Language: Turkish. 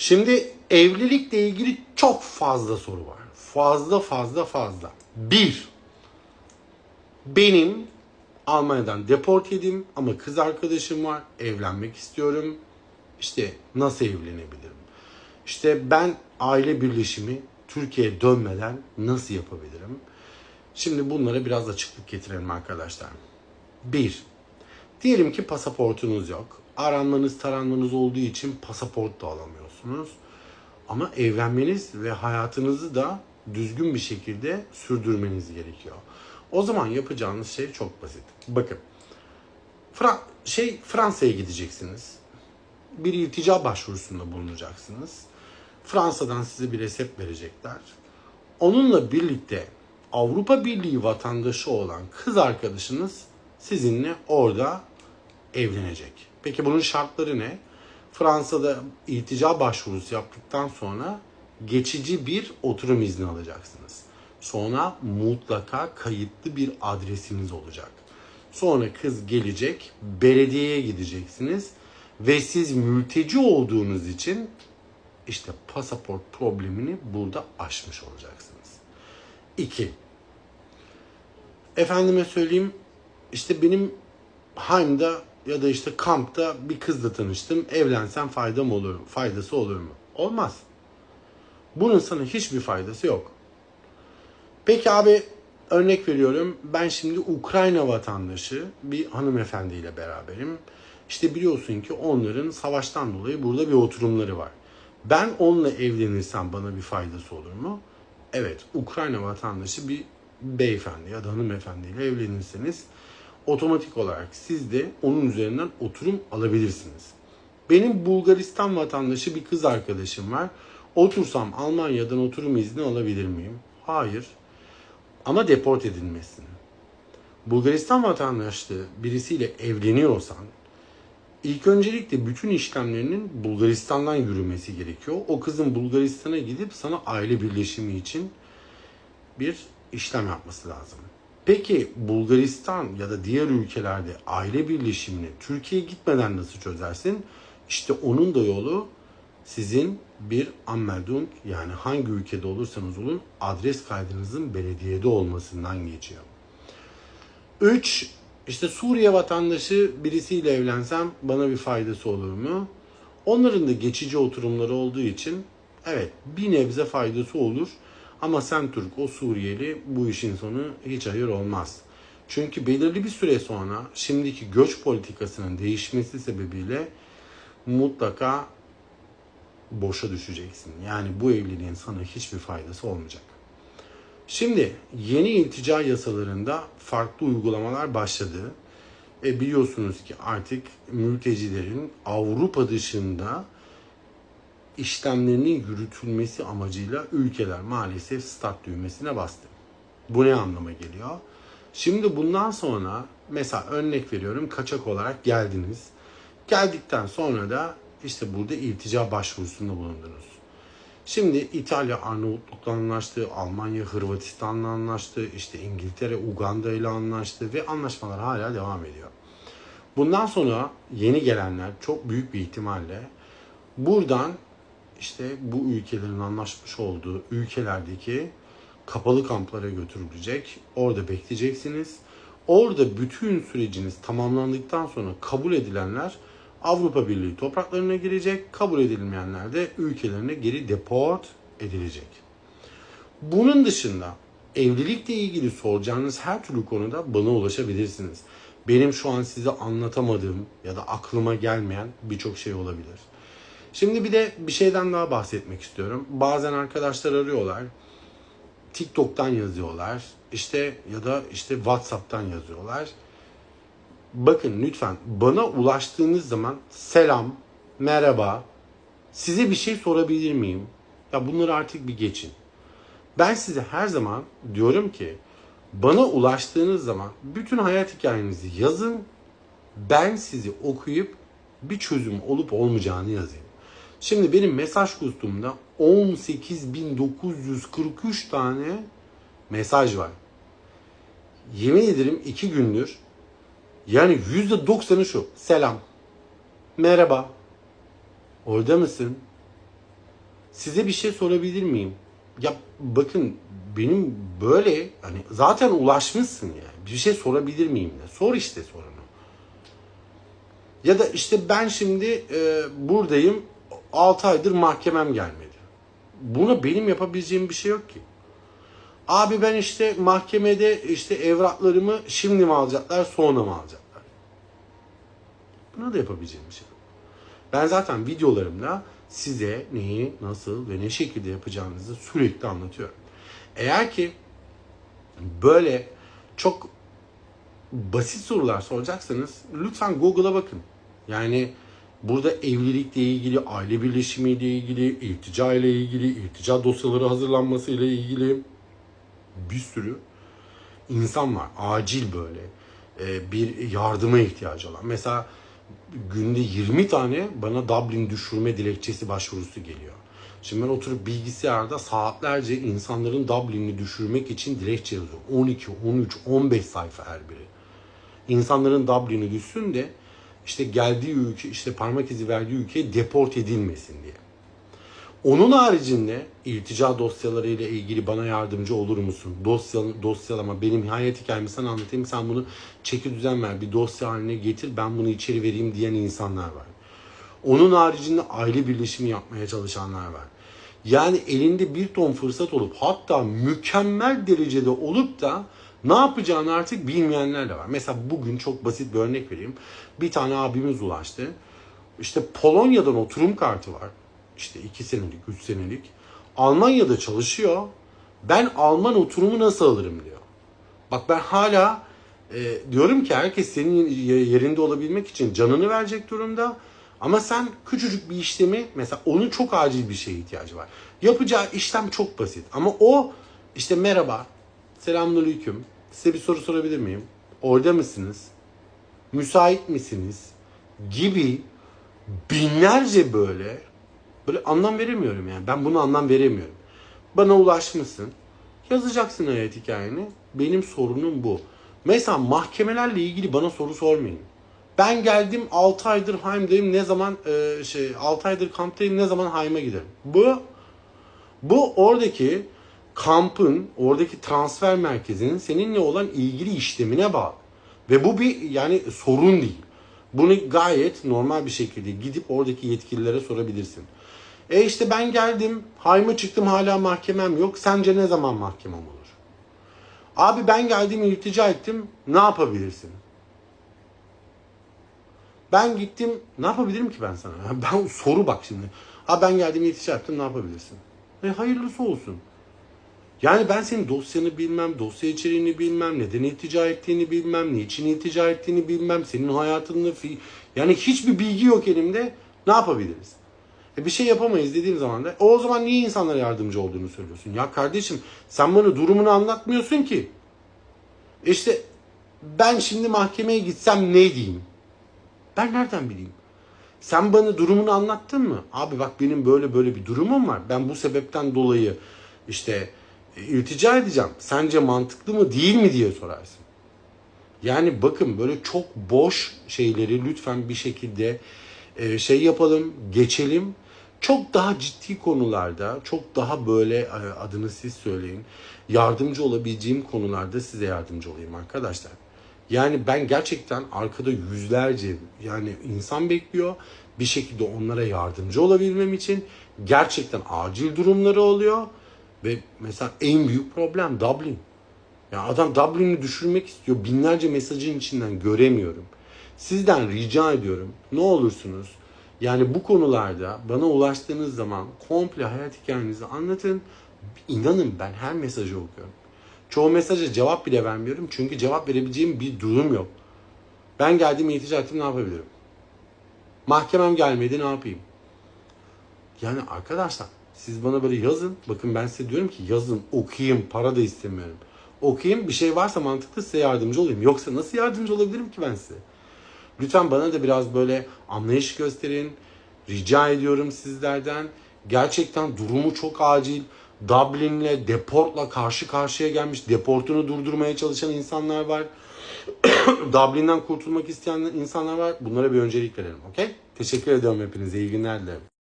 Şimdi evlilikle ilgili çok fazla soru var. Fazla fazla fazla. Bir, benim Almanya'dan deport yedim ama kız arkadaşım var. Evlenmek istiyorum. İşte nasıl evlenebilirim? İşte ben aile birleşimi Türkiye'ye dönmeden nasıl yapabilirim? Şimdi bunlara biraz açıklık getirelim arkadaşlar. Bir, diyelim ki pasaportunuz yok. Aranmanız taranmanız olduğu için pasaport da alamıyorsunuz. Ama evlenmeniz ve hayatınızı da düzgün bir şekilde sürdürmeniz gerekiyor. O zaman yapacağınız şey çok basit. Bakın. Fra şey Fransa'ya gideceksiniz. Bir iltica başvurusunda bulunacaksınız. Fransa'dan size bir resept verecekler. Onunla birlikte Avrupa Birliği vatandaşı olan kız arkadaşınız sizinle orada evlenecek. Peki bunun şartları ne? Fransa'da iltica başvurusu yaptıktan sonra geçici bir oturum izni alacaksınız. Sonra mutlaka kayıtlı bir adresiniz olacak. Sonra kız gelecek, belediyeye gideceksiniz ve siz mülteci olduğunuz için işte pasaport problemini burada aşmış olacaksınız. 2. Efendime söyleyeyim işte benim Heim'da ya da işte kampta bir kızla tanıştım. Evlensem faydam olur, faydası olur mu? Olmaz. Bunun sana hiçbir faydası yok. Peki abi örnek veriyorum. Ben şimdi Ukrayna vatandaşı bir hanımefendiyle beraberim. İşte biliyorsun ki onların savaştan dolayı burada bir oturumları var. Ben onunla evlenirsem bana bir faydası olur mu? Evet, Ukrayna vatandaşı bir beyefendi ya da hanımefendiyle evlenirseniz otomatik olarak siz de onun üzerinden oturum alabilirsiniz. Benim Bulgaristan vatandaşı bir kız arkadaşım var. Otursam Almanya'dan oturum izni alabilir miyim? Hayır. Ama deport edilmesin. Bulgaristan vatandaşlığı birisiyle evleniyorsan ilk öncelikle bütün işlemlerinin Bulgaristan'dan yürümesi gerekiyor. O kızın Bulgaristan'a gidip sana aile birleşimi için bir işlem yapması lazım. Peki Bulgaristan ya da diğer ülkelerde aile birleşimini Türkiye'ye gitmeden nasıl çözersin? İşte onun da yolu sizin bir Anmeldung yani hangi ülkede olursanız olun adres kaydınızın belediyede olmasından geçiyor. 3. İşte Suriye vatandaşı birisiyle evlensem bana bir faydası olur mu? Onların da geçici oturumları olduğu için evet bir nebze faydası olur. Ama sen Türk, o Suriyeli bu işin sonu hiç hayır olmaz. Çünkü belirli bir süre sonra şimdiki göç politikasının değişmesi sebebiyle mutlaka boşa düşeceksin. Yani bu evliliğin sana hiçbir faydası olmayacak. Şimdi yeni iltica yasalarında farklı uygulamalar başladı. E biliyorsunuz ki artık mültecilerin Avrupa dışında işlemlerinin yürütülmesi amacıyla ülkeler maalesef start düğmesine bastı. Bu ne anlama geliyor? Şimdi bundan sonra mesela örnek veriyorum kaçak olarak geldiniz. Geldikten sonra da işte burada iltica başvurusunda bulundunuz. Şimdi İtalya Arnavutluk'la anlaştı, Almanya Hırvatistan'la anlaştı, işte İngiltere Uganda ile anlaştı ve anlaşmalar hala devam ediyor. Bundan sonra yeni gelenler çok büyük bir ihtimalle buradan işte bu ülkelerin anlaşmış olduğu ülkelerdeki kapalı kamplara götürülecek. Orada bekleyeceksiniz. Orada bütün süreciniz tamamlandıktan sonra kabul edilenler Avrupa Birliği topraklarına girecek. Kabul edilmeyenler de ülkelerine geri deport edilecek. Bunun dışında evlilikle ilgili soracağınız her türlü konuda bana ulaşabilirsiniz. Benim şu an size anlatamadığım ya da aklıma gelmeyen birçok şey olabilir. Şimdi bir de bir şeyden daha bahsetmek istiyorum. Bazen arkadaşlar arıyorlar. TikTok'tan yazıyorlar. İşte ya da işte WhatsApp'tan yazıyorlar. Bakın lütfen bana ulaştığınız zaman selam, merhaba, size bir şey sorabilir miyim? Ya bunları artık bir geçin. Ben size her zaman diyorum ki bana ulaştığınız zaman bütün hayat hikayenizi yazın. Ben sizi okuyup bir çözüm olup olmayacağını yazayım. Şimdi benim mesaj kutumda 18.943 tane mesaj var. Yemin ederim iki gündür yani %90'ı şu. Selam. Merhaba. Orada mısın? Size bir şey sorabilir miyim? Ya bakın benim böyle hani zaten ulaşmışsın yani. Bir şey sorabilir miyim de. Sor işte sorunu. Ya da işte ben şimdi e, buradayım 6 aydır mahkemem gelmedi. Buna benim yapabileceğim bir şey yok ki. Abi ben işte mahkemede işte evraklarımı şimdi mi alacaklar sonra mı alacaklar? Buna da yapabileceğim bir şey yok. Ben zaten videolarımda size neyi, nasıl ve ne şekilde yapacağınızı sürekli anlatıyorum. Eğer ki böyle çok basit sorular soracaksanız lütfen Google'a bakın. Yani burada evlilikle ilgili, aile birleşimiyle ilgili, iltica ile ilgili, iltica dosyaları hazırlanması ile ilgili bir sürü insan var. Acil böyle e, bir yardıma ihtiyacı olan. Mesela günde 20 tane bana Dublin düşürme dilekçesi başvurusu geliyor. Şimdi ben oturup bilgisayarda saatlerce insanların Dublin'i düşürmek için dilekçe yazıyorum. 12, 13, 15 sayfa her biri. İnsanların Dublin'i düşsün de işte geldiği ülke, işte parmak izi verdiği ülkeye deport edilmesin diye. Onun haricinde iltica dosyaları ile ilgili bana yardımcı olur musun? Dosya, dosyalama benim hayat hikayemi sana anlatayım. Sen bunu çeki düzen ver. Bir dosya haline getir. Ben bunu içeri vereyim diyen insanlar var. Onun haricinde aile birleşimi yapmaya çalışanlar var. Yani elinde bir ton fırsat olup hatta mükemmel derecede olup da ne yapacağını artık bilmeyenler de var. Mesela bugün çok basit bir örnek vereyim. Bir tane abimiz ulaştı. İşte Polonya'dan oturum kartı var. İşte 2 senelik, 3 senelik. Almanya'da çalışıyor. Ben Alman oturumu nasıl alırım diyor. Bak ben hala e, diyorum ki herkes senin yerinde olabilmek için canını verecek durumda. Ama sen küçücük bir işlemi mesela onun çok acil bir şeye ihtiyacı var. Yapacağı işlem çok basit. Ama o işte merhaba, selamünaleyküm, size bir soru sorabilir miyim? Orada mısınız? Müsait misiniz? Gibi binlerce böyle böyle anlam veremiyorum yani. Ben bunu anlam veremiyorum. Bana ulaşmışsın. Yazacaksın hayat hikayeni. Benim sorunum bu. Mesela mahkemelerle ilgili bana soru sormayın. Ben geldim 6 aydır Haim'deyim ne zaman e, şey 6 aydır kamptayım ne zaman Haim'e giderim. Bu bu oradaki kampın, oradaki transfer merkezinin seninle olan ilgili işlemine bağlı. Ve bu bir yani sorun değil. Bunu gayet normal bir şekilde gidip oradaki yetkililere sorabilirsin. E işte ben geldim, hayma çıktım hala mahkemem yok. Sence ne zaman mahkemem olur? Abi ben geldim iltica ettim. Ne yapabilirsin? Ben gittim. Ne yapabilirim ki ben sana? Ben soru bak şimdi. Ha ben geldim iltica ettim. Ne yapabilirsin? E hayırlısı olsun. Yani ben senin dosyanı bilmem, dosya içeriğini bilmem, neden iltica ettiğini bilmem, niçin iltica ettiğini bilmem, senin hayatını fi... yani hiçbir bilgi yok elimde. Ne yapabiliriz? E bir şey yapamayız dediğim zaman da o, o zaman niye insanlara yardımcı olduğunu söylüyorsun? Ya kardeşim sen bana durumunu anlatmıyorsun ki. İşte ben şimdi mahkemeye gitsem ne diyeyim? Ben nereden bileyim? Sen bana durumunu anlattın mı? Abi bak benim böyle böyle bir durumum var. Ben bu sebepten dolayı işte e, iltica edeceğim. Sence mantıklı mı değil mi diye sorarsın. Yani bakın böyle çok boş şeyleri lütfen bir şekilde e, şey yapalım, geçelim. Çok daha ciddi konularda, çok daha böyle e, adını siz söyleyin, yardımcı olabileceğim konularda size yardımcı olayım arkadaşlar. Yani ben gerçekten arkada yüzlerce yani insan bekliyor. Bir şekilde onlara yardımcı olabilmem için gerçekten acil durumları oluyor. Ve mesela en büyük problem Dublin. Ya adam Dublin'i düşürmek istiyor. Binlerce mesajın içinden göremiyorum. Sizden rica ediyorum. Ne olursunuz yani bu konularda bana ulaştığınız zaman komple hayat hikayenizi anlatın. İnanın ben her mesajı okuyorum. Çoğu mesaja cevap bile vermiyorum. Çünkü cevap verebileceğim bir durum yok. Ben geldim iltica ettim ne yapabilirim? Mahkemem gelmedi ne yapayım? Yani arkadaşlar siz bana böyle yazın. Bakın ben size diyorum ki yazın, okuyayım, para da istemiyorum. Okuyayım, bir şey varsa mantıklı size yardımcı olayım. Yoksa nasıl yardımcı olabilirim ki ben size? Lütfen bana da biraz böyle anlayış gösterin. Rica ediyorum sizlerden. Gerçekten durumu çok acil. Dublin'le, deportla karşı karşıya gelmiş. Deportunu durdurmaya çalışan insanlar var. Dublin'den kurtulmak isteyen insanlar var. Bunlara bir öncelik verelim. Okey? Teşekkür ediyorum hepinize. İyi günler dilerim.